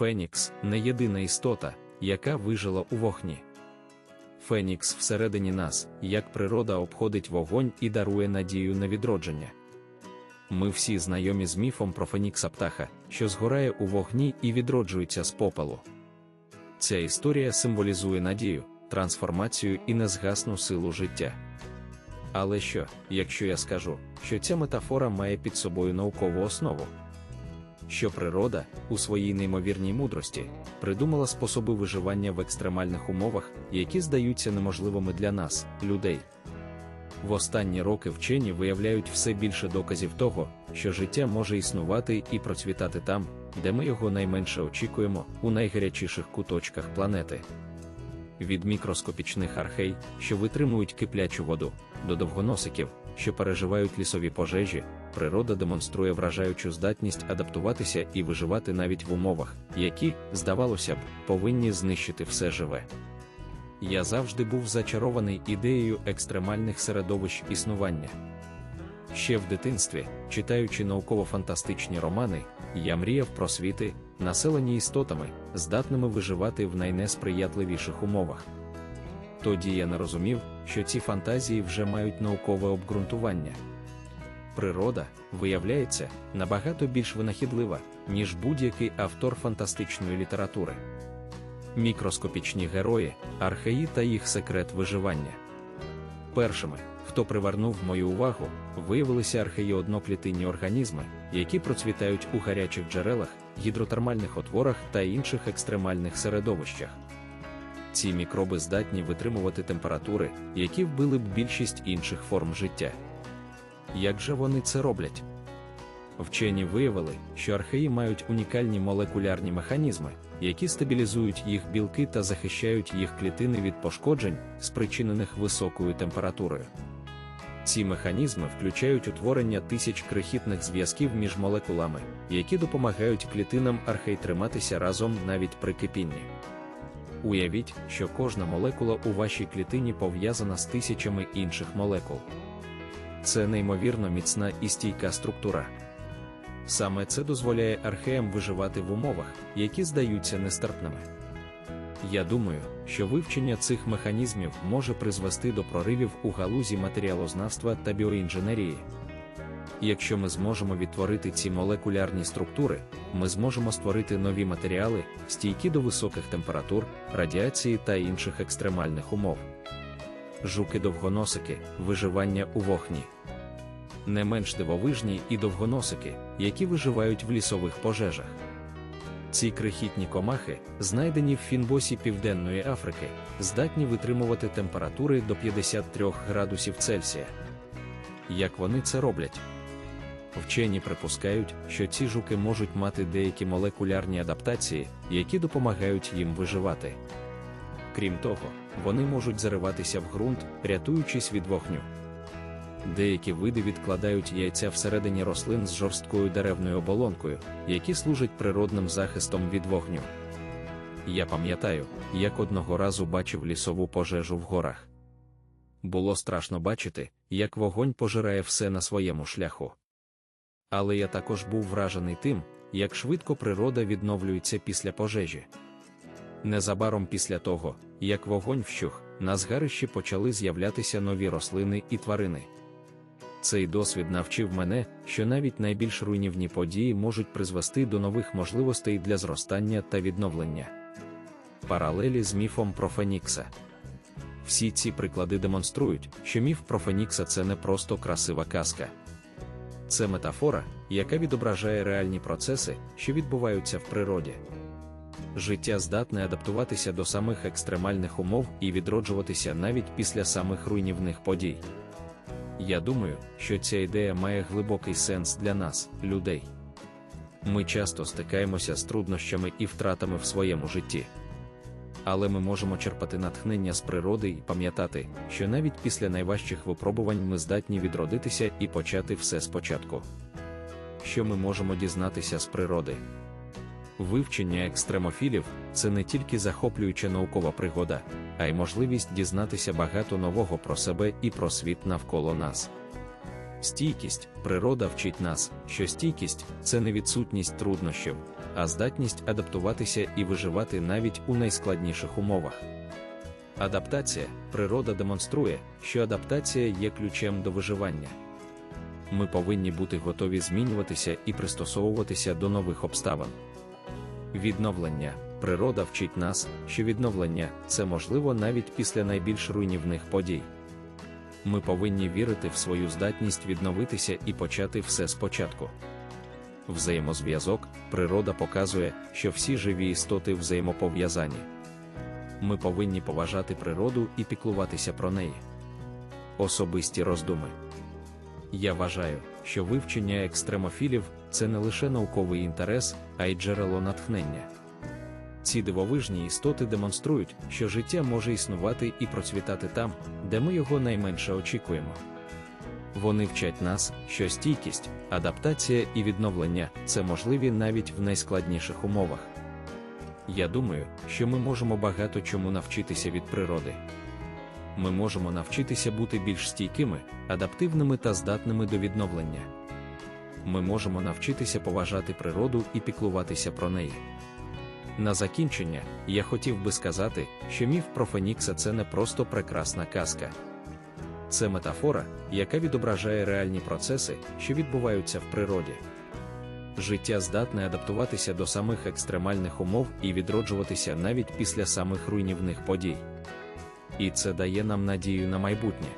Фенікс не єдина істота, яка вижила у вогні. Фенікс всередині нас, як природа обходить вогонь і дарує надію на відродження. Ми всі знайомі з міфом про Фенікса птаха, що згорає у вогні і відроджується з попелу. Ця історія символізує надію, трансформацію і незгасну силу життя. Але що, якщо я скажу, що ця метафора має під собою наукову основу? Що природа, у своїй неймовірній мудрості, придумала способи виживання в екстремальних умовах, які здаються неможливими для нас, людей. В останні роки вчені виявляють все більше доказів того, що життя може існувати і процвітати там, де ми його найменше очікуємо, у найгарячіших куточках планети. Від мікроскопічних архей, що витримують киплячу воду, до довгоносиків, що переживають лісові пожежі, природа демонструє вражаючу здатність адаптуватися і виживати навіть в умовах, які, здавалося б, повинні знищити все живе. Я завжди був зачарований ідеєю екстремальних середовищ існування. Ще в дитинстві, читаючи науково-фантастичні романи, я мріяв про світи, населені істотами, здатними виживати в найнесприятливіших умовах. Тоді я не розумів, що ці фантазії вже мають наукове обґрунтування. Природа, виявляється, набагато більш винахідлива, ніж будь-який автор фантастичної літератури. Мікроскопічні герої, археї та їх секрет виживання. Першими, хто привернув мою увагу, виявилися археї одноклітинні організми, які процвітають у гарячих джерелах, гідротермальних отворах та інших екстремальних середовищах. Ці мікроби здатні витримувати температури, які вбили б більшість інших форм життя. Як же вони це роблять? Вчені виявили, що археї мають унікальні молекулярні механізми, які стабілізують їх білки та захищають їх клітини від пошкоджень, спричинених високою температурою. Ці механізми включають утворення тисяч крихітних зв'язків між молекулами, які допомагають клітинам архей триматися разом навіть при кипінні. Уявіть, що кожна молекула у вашій клітині пов'язана з тисячами інших молекул. Це неймовірно міцна і стійка структура. Саме це дозволяє археям виживати в умовах, які здаються нестерпними. Я думаю, що вивчення цих механізмів може призвести до проривів у галузі матеріалознавства та біоінженерії. Якщо ми зможемо відтворити ці молекулярні структури, ми зможемо створити нові матеріали, стійкі до високих температур, радіації та інших екстремальних умов. Жуки-довгоносики виживання у вогні. Не менш дивовижні і довгоносики, які виживають в лісових пожежах. Ці крихітні комахи, знайдені в фінбосі Південної Африки, здатні витримувати температури до 53 градусів Цельсія. Як вони це роблять? Вчені припускають, що ці жуки можуть мати деякі молекулярні адаптації, які допомагають їм виживати. Крім того, вони можуть зариватися в ґрунт, рятуючись від вогню. Деякі види відкладають яйця всередині рослин з жорсткою деревною оболонкою, які служать природним захистом від вогню. Я пам'ятаю, як одного разу бачив лісову пожежу в горах. Було страшно бачити, як вогонь пожирає все на своєму шляху. Але я також був вражений тим, як швидко природа відновлюється після пожежі. Незабаром після того, як вогонь вщух, на згарищі почали з'являтися нові рослини і тварини. Цей досвід навчив мене, що навіть найбільш руйнівні події можуть призвести до нових можливостей для зростання та відновлення. Паралелі з міфом про Фенікса. Всі ці приклади демонструють, що міф про Фенікса це не просто красива казка. Це метафора, яка відображає реальні процеси, що відбуваються в природі. Життя здатне адаптуватися до самих екстремальних умов і відроджуватися навіть після самих руйнівних подій. Я думаю, що ця ідея має глибокий сенс для нас, людей. Ми часто стикаємося з труднощами і втратами в своєму житті. Але ми можемо черпати натхнення з природи і пам'ятати, що навіть після найважчих випробувань ми здатні відродитися і почати все спочатку. Що ми можемо дізнатися з природи? Вивчення екстремофілів це не тільки захоплююча наукова пригода, а й можливість дізнатися багато нового про себе і про світ навколо нас. Стійкість, природа вчить нас, що стійкість це не відсутність труднощів, а здатність адаптуватися і виживати навіть у найскладніших умовах. Адаптація природа демонструє, що адаптація є ключем до виживання. Ми повинні бути готові змінюватися і пристосовуватися до нових обставин. Відновлення природа вчить нас, що відновлення це можливо навіть після найбільш руйнівних подій. Ми повинні вірити в свою здатність відновитися і почати все спочатку. Взаємозв'язок природа показує, що всі живі істоти взаємопов'язані. Ми повинні поважати природу і піклуватися про неї. Особисті роздуми. Я вважаю, що вивчення екстремофілів це не лише науковий інтерес, а й джерело натхнення. Ці дивовижні істоти демонструють, що життя може існувати і процвітати там, де ми його найменше очікуємо. Вони вчать нас, що стійкість, адаптація і відновлення це можливі навіть в найскладніших умовах. Я думаю, що ми можемо багато чому навчитися від природи. Ми можемо навчитися бути більш стійкими, адаптивними та здатними до відновлення. Ми можемо навчитися поважати природу і піклуватися про неї. На закінчення, я хотів би сказати, що міф про Фенікса це не просто прекрасна казка. Це метафора, яка відображає реальні процеси, що відбуваються в природі. Життя здатне адаптуватися до самих екстремальних умов і відроджуватися навіть після самих руйнівних подій. І це дає нам надію на майбутнє.